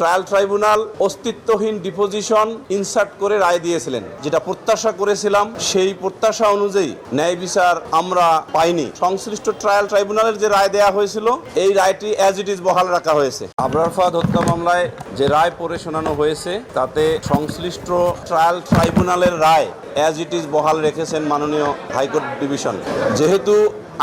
Trial tribunal অস্তিত্বহীন deposition insert করে রায় দিয়েছিলেন। যেটা প্রত্যাশা করেছিলাম, সেই প্রত্যাশা অনুযায়ী ন্যায় বিচার আমরা পাইনি। সংশ্লিষ্ট ট্রায়াল ট্রাইব্যুনালের যে রায় দেওয়া হয়েছিল, এই রায়টি অ্যাজ ইট ইজ বহাল রাখা হয়েছে। আবরার ফাদ হত্যা মামলায় যে রায় পড়ে শোনানো হয়েছে, তাতে সংশ্লিষ্ট ট্রায়াল ট্রাইব্যুনালের রায় অ্যাজ ইট ইজ বহাল রেখেছেন মাননীয় হাইকোর্ট ডিভিশন। যেহেতু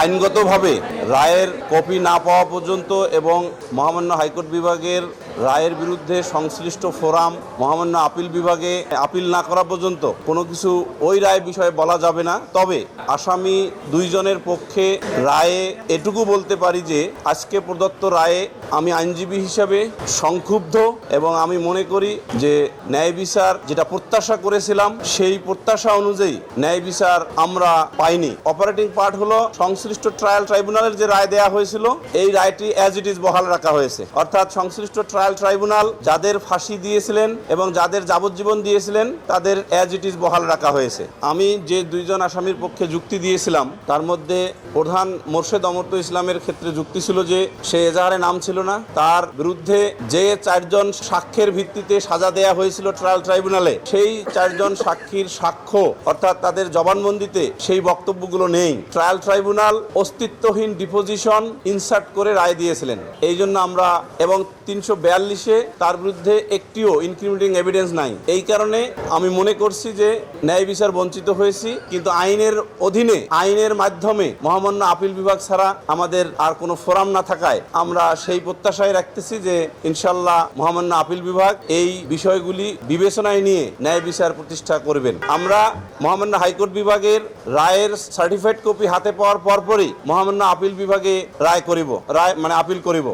আইনগতভাবে রায়ের কপি না পাওয়া পর্যন্ত এবং মহামান্য হাইকোর্ট বিভাগের রায়ের বিরুদ্ধে সংশ্লিষ্ট ফোরাম, মহামান্য আপিল বিভাগে আপিল না করা পর্যন্ত কোনো কিছু ওই রায় বিষয়ে বলা যাবে না। তবে আসামি দুইজনের পক্ষে রায়ে এটুকু বলতে পারি যে, আজকে প্রদত্ত রায়ে আমি আইনজীবী হিসাবে সংক্ষুব্ধ এবং আমি মনে করি যে ন্যায় বিচার যেটা প্রত্যাশা করেছিলাম, সেই প্রত্যাশা অনুযায়ী ন্যায় বিচার আমরা পাইনি। অপারেটিং পার্ট হলো সংশ্লিষ্ট ট্রায়াল ট্রাইব্যুনালের যে রায় দেওয়া হয়েছিল, এই রায়টি অ্যাজ ইট ইজ বহাল রাখা হয়েছে। অর্থাৎ সংশ্লিষ্ট ট্রায়াল ট্রাইব্যুনাল যাদের ফাঁসি দিয়েছিলেন এবং যাদের যাবজ্জীবন দিয়েছিলেন, তাদের অ্যাজ ইট ইজ বহাল রাখা হয়েছে। আমি যে দুইজন আসামির পক্ষে যুক্তি দিয়েছিলাম, তার মধ্যে প্রধান মোর্শেদ অমর্ত ইসলামের ক্ষেত্রে যুক্তি ছিল যে, সে এজাহারে নাম ছিল না। তার বিরুদ্ধে যে চারজন সাক্ষ্যের ভিত্তিতে সাজা দেয়া হয়েছিল ট্রায়াল ট্রাইব্যুনালে সেই চারজন সাক্ষীর সাক্ষ্য, অর্থাৎ তাদের জবানবন্দিতে সেই বক্তব্যগুলো নেই। ট্রায়াল ট্রাইব্যুনাল অস্তিত্বহীন ডিপোজিশন ইনসার্ট করে রায় দিয়েছিলেন। এই জন্য আমরা, এবং তিনশো বিয়াল্লিশে তার বিরুদ্ধে একটিও ইনক্রিমিনেটিং এভিডেন্স নাই। এই কারণে আমি মনে করছি যে ন্যায় বিচার বঞ্চিত হয়েছি, কিন্তু আইনের অধীনে, আইনের মাধ্যমে মহামান্য আপিল বিভাগ ছাড়া আমাদের আর কোনো ফোরাম না থাকায় আমরা সেই প্রত্যাশায় রাখতেছি যে ইনশাল্লাহ মহামান্য আপিল বিভাগ এই বিষয়গুলি বিবেচনায় নিয়ে ন্যায় বিচার প্রতিষ্ঠা করবেন। আমরা মহামান্য হাইকোর্ট বিভাগের রায়ের সার্টিফাইড কপি হাতে পাওয়ার পরপরই মহামান্য আপিল বিভাগে রায় করিব, রায় মানে আপিল করিব।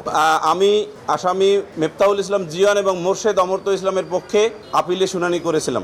আমি আসামি মেফতাউল ইসলাম জিয়ান এবং মোর্শেদ অমর্ত ইসলামের পক্ষে আপিলে শুনানি করেছিলাম।